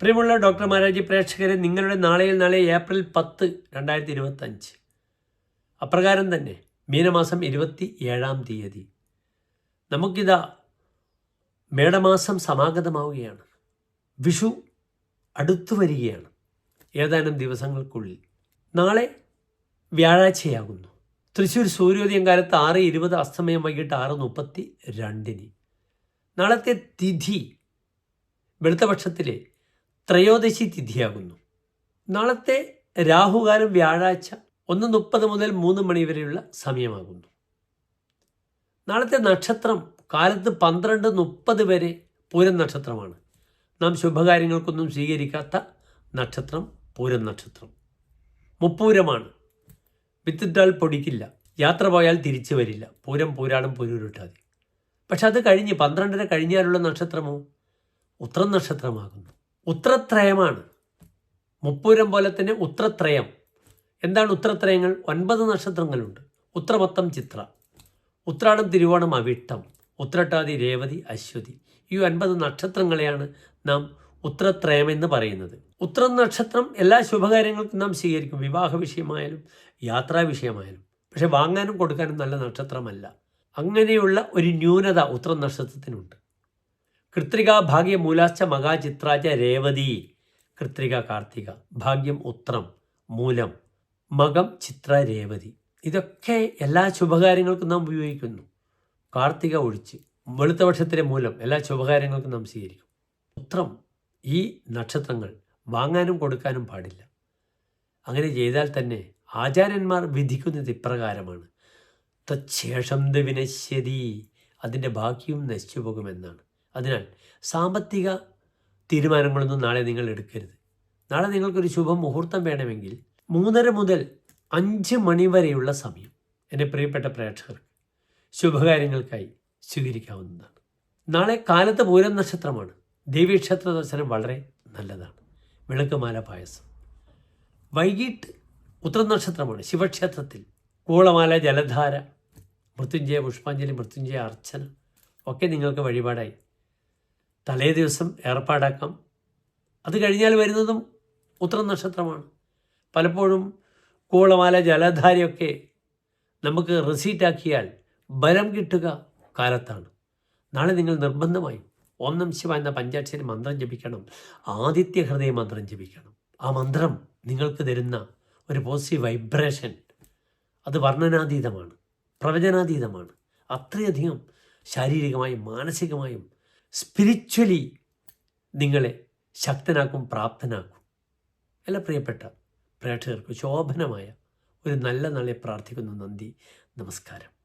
പ്രിയമുള്ള ഡോക്ടർ മഹാരാജി പ്രേക്ഷകരെ നിങ്ങളുടെ നാളെയിൽ നാളെ ഏപ്രിൽ പത്ത് രണ്ടായിരത്തി ഇരുപത്തഞ്ച് അപ്രകാരം തന്നെ മീനമാസം ഇരുപത്തി ഏഴാം തീയതി. നമുക്കിതാ മേടമാസം സമാഗതമാവുകയാണ്. വിഷു അടുത്തു വരികയാണ്. ഏതാനും ദിവസങ്ങൾക്കുള്ളിൽ. നാളെ വ്യാഴാഴ്ചയാകുന്നു. തൃശ്ശൂർ സൂര്യോദയം കാലത്ത് ആറ് ഇരുപത് അസ്തമയം വൈകിട്ട് ആറ് മുപ്പത്തി രണ്ടിന്. നാളത്തെ തിഥി വെളുത്തപക്ഷത്തിലെ ത്രയോദശി തിഥിയാകുന്നു. നാളത്തെ രാഹുകാലം വ്യാഴാഴ്ച ഒന്ന് മുപ്പത് മുതൽ മൂന്ന് മണി വരെയുള്ള സമയമാകുന്നു. നാളത്തെ നക്ഷത്രം കാലത്ത് പന്ത്രണ്ട് മുപ്പത് വരെ പൂരം നക്ഷത്രമാണ്. നാം ശുഭകാര്യങ്ങൾക്കൊന്നും സ്വീകരിക്കാത്ത നക്ഷത്രം പൂരം നക്ഷത്രം. മുപ്പൂരമാണ്. വിത്തിട്ടാൽ പൊടിക്കില്ല. യാത്ര പോയാൽ തിരിച്ചു വരില്ല. പൂരം പൂരാടും പൂരൂരിട്ടാതി. പക്ഷെ അത് കഴിഞ്ഞ് പന്ത്രണ്ടര കഴിഞ്ഞാലുള്ള നക്ഷത്രമോ ഉത്രം നക്ഷത്രമാകുന്നു. ഉത്രത്രയമാണ്. മുപ്പൂരം പോലെ തന്നെ ഉത്രത്രയം. എന്താണ് ഉത്രത്രയങ്ങൾ? ഒൻപത് നക്ഷത്രങ്ങളുണ്ട്. ഉത്രമൊത്തം ചിത്ര. ഉത്രാടം തിരുവോണം അവിട്ടം. ഉത്രട്ടാതി രേവതി അശ്വതി. ഈ ഒൻപത് നക്ഷത്രങ്ങളെയാണ് നാം ഉത്രത്രയം എന്ന് പറയുന്നത്. ഉത്രം നക്ഷത്രം എല്ലാ ശുഭകാര്യങ്ങൾക്കും നാം സ്വീകരിക്കും. വിവാഹ വിഷയമായാലും യാത്രാ വിഷയമായാലും. പക്ഷെ വാങ്ങാനും കൊടുക്കാനും നല്ല നക്ഷത്രമല്ല. അങ്ങനെയുള്ള ഒരു ന്യൂനത ഉത്രം നക്ഷത്രത്തിനുണ്ട്. കൃത്രിക ഭാഗ്യ മൂലാശ്ച മകാചിത്രാച രേവതി. കൃത്രിക കാർത്തിക ഭാഗ്യം ഉത്രം മൂലം മകം ചിത്ര രേവതി. ഇതൊക്കെ എല്ലാ ശുഭകാര്യങ്ങൾക്കും നാം ഉപയോഗിക്കുന്നു. കാർത്തിക ഒഴിച്ച് വെളുത്ത വർഷത്തിലെ മൂലം എല്ലാ ശുഭകാര്യങ്ങൾക്കും നാം സ്വീകരിക്കും. ഉത്രം ഈ നക്ഷത്രങ്ങൾ വാങ്ങാനും കൊടുക്കാനും പാടില്ല. അങ്ങനെ ചെയ്താൽ തന്നെ ആചാര്യന്മാർ വിധിക്കുന്നത് ഇപ്രകാരമാണ്. തച്ഛേഷം വിനശ്യതി അതിന്റെ ബാക്കിയും നശിച്ചു പോകുമെന്നാണ് അതിനാൽ സാമ്പത്തിക തീരുമാനങ്ങളൊന്നും നാളെ നിങ്ങൾ എടുക്കരുത്. നാളെ നിങ്ങൾക്കൊരു ശുഭ മുഹൂർത്തം വേണമെങ്കിൽ മൂന്നര മുതൽ അഞ്ച് മണി വരെയുള്ള സമയം എന്റെ പ്രിയപ്പെട്ട പ്രേക്ഷകർക്ക് ശുഭകാര്യങ്ങൾക്കായി സ്വീകരിക്കാവുന്നതാണ്. നാളെ കാലത്ത് പൂരം നക്ഷത്രമാണ്. ദേവീക്ഷേത്ര ദർശനം വളരെ നല്ലതാണ്. വിളക്കുമാല പായസം. വൈകിട്ട് ഉത്തര നക്ഷത്രമാണ് ശിവക്ഷേത്രത്തിൽ കൂളമാല ജലധാര മൃത്യുഞ്ജയ പുഷ്പാഞ്ജലി മൃത്യുഞ്ജയ അർച്ചന ഒക്കെ നിങ്ങൾക്ക് വഴിപാടായി തലേ ദിവസം ഏർപ്പാടാക്കാം. അത് കഴിഞ്ഞാൽ വരുന്നതും ഉത്തര നക്ഷത്രമാണ്. പലപ്പോഴും കൂളമാല ജലധാരയൊക്കെ നമുക്ക് റെസീറ്റാക്കിയാൽ ബലം കിട്ടുക കാലത്താണ്. നാളെ നിങ്ങൾ നിർബന്ധമായും ഓം നം ശിവ എന്ന പഞ്ചാക്ഷരി മന്ത്രം ജപിക്കണം. ആദിത്യ ഹൃദയ മന്ത്രം ജപിക്കണം. ആ മന്ത്രം നിങ്ങൾക്ക് തരുന്ന ഒരു പോസിറ്റീവ് വൈബ്രേഷൻ അത് വർണനാതീതമാണ് പ്രവചനാതീതമാണ്. അത്രയധികം ശാരീരികമായും മാനസികമായും സ്പിരിച്വലി നിങ്ങളെ ശക്തനാക്കും പ്രാപ്തനാക്കും. അല്ല പ്രിയപ്പെട്ട പ്രേക്ഷകർക്ക് ശോഭനമായ ഒരു നല്ല നാളെ പ്രാർത്ഥിക്കുന്നു നന്ദി നമസ്കാരം.